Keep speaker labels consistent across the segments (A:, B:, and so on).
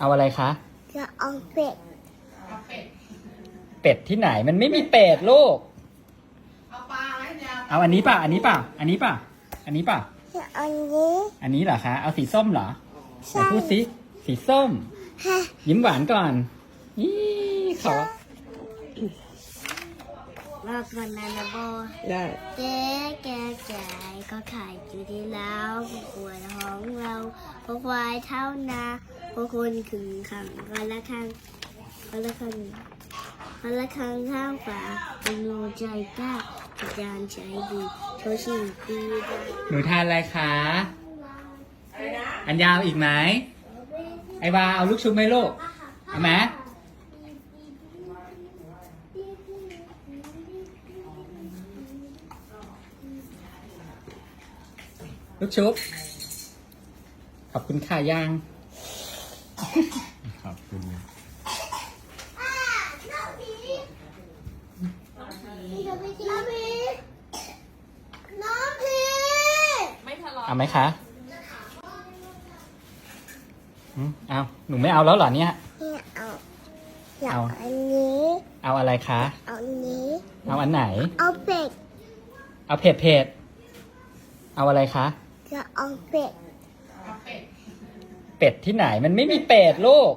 A: เอาอะไรคะ
B: จะเอาเป็ด
A: เป็ดที่ไหนมันไม่มีเป็ดลูก
C: เอาปลาไหมเนี่ย
A: เอาอันนี้ป่ะ อันนี้ป่ะ อันนี้ป่ะ อันนี้ป่ะ
B: จะเอานี้
A: อันนี้เหรอคะ เอาสีส้มเหรอไหน
B: ใช่
A: พูดสิสีส้ม
B: ฮะ
A: ยิ้มหวานก่อนนี่ขอ
B: รอกก่อนนะนะโบ
C: ได้
B: เจ๊แกแก่ก็ขายอยู่ที่แล้วผู้ป่วยของเราพวกควายเท่านา พวกคนขึงขังกันละครั้งกันละครั้งกันละครั้งข้างฝาเป็นโนใจกล้าอาจารย์ใจดีโชชิงปีดา
A: หนูทานอะไรคะอันยาวอีกไหมไอวาเอาลูกชุบไหมลูกเอาไหมลูกชุบ ขอบคุณค่ะย่าง ขอบคุณ
B: น้องพีน้องพีน้องพี
C: ไม่ทะเลาะ
A: เอาไหมคะอืมเอาหนูไม่เอาแล้วเหรอเนี่ย
B: เนี่ยเอาอยาก
A: เอา
B: อันนี้
A: เอาอะไรคะ
B: เอาอันนี้
A: เอาอันไหน
B: เอาเป็ด
A: เอาเผ็ดเผ็ดเอาอะไรคะ
B: จะเอาเป็ด
C: เอาเป็ด
A: เป็ดที่ไหน มันไม่มีเป็ดลูก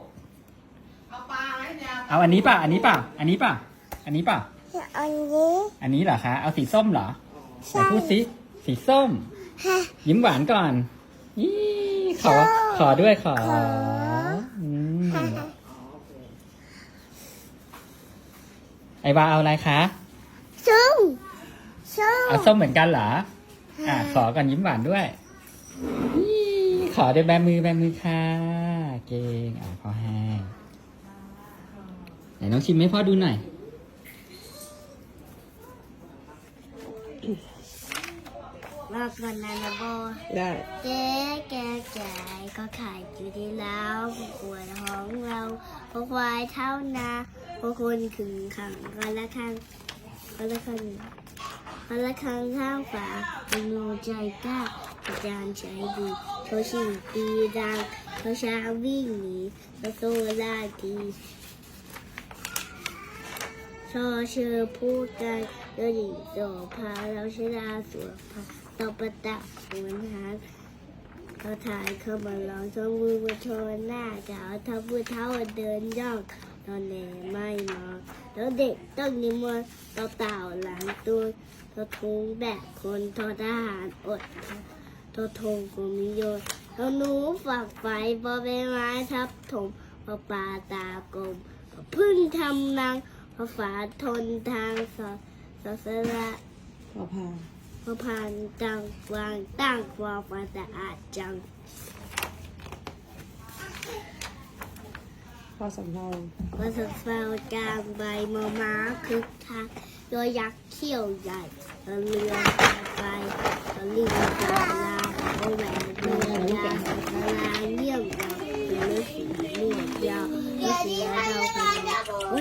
C: เอาปลาไหมเนี่ย
A: เอาอันนี้ป่ะ อันนี้ป่ะ อันนี้ป่ะ อันนี้ป่ะ
B: จะเอาอันนี้
A: อันนี้เหรอคะ เอาสีส้มเหรอไหน
B: ใช่
A: พูดสิ สีส้ม
B: ฮะ
A: ยิ้มหวานก่อนนี่ขอ
B: ส้ม
A: ขอด้วยขอ
B: ขอ
A: อืม
B: ฮะ
A: ไอวาเอาอะไรคะ
B: ส้มส้ม
A: เอาส้มเหมือนกันเหรอ อะขอกันยิ้มหวานด้วยนี่ ขอด้วยแบมือแบมือค่ะ เก่งอะพ่อให้ไหนน้องชิมให้พ่อดูหน่อย
B: รอกก่อนนะนะโบ
C: ได้
B: เจ๊แกแก่ก็ขายอยู่ที่แล้วผู้ป่วยของเราพวกควายเท่านาพวกคนขึงขังกันละครั้งกันละครั้งกันละครั้งข้างฝาเป็นโนใจกล้าอาจารย์ใจดี โชว์ชิงปีดังเขาช้างวิ่งหนีเขาโซล่าดีชอเชื่อพูดกันเดินหญิงโสภาเราชนะสวนพาตบประตักหมือนหางเขาถ่ายเข้ามาลองสอมือมาชว์หน้าจะเอาเท้าพูดเท้าเดินย่องตอนแหนไม่มองแล้วเด็กต้องนิมนต์ต่อเต่าหลังตัวตัวทงแบกคนทอทหารอด ตัวทงกุมิโยนตัวหนูฝักไฟบอใบไม้ทับถมพอปลาตากลมพอพึ่งทำนางพอฝาทนทางสอสอสระ
C: พอพา
B: พอผ่านจังวางตั้งความฝันแต่อาจจัง
C: พอสำเนา
B: วันสักเฝ้ากลางใบมะม้าคึกคักตัวยักษ์เขี้ยวใหญ่ตะเรือนตาไฟตะลิงตาลาโอแหวนเรือยาวตะลาเยี่ยมเราเป็นฤาษีหนวดยาว ฤาษีเราคน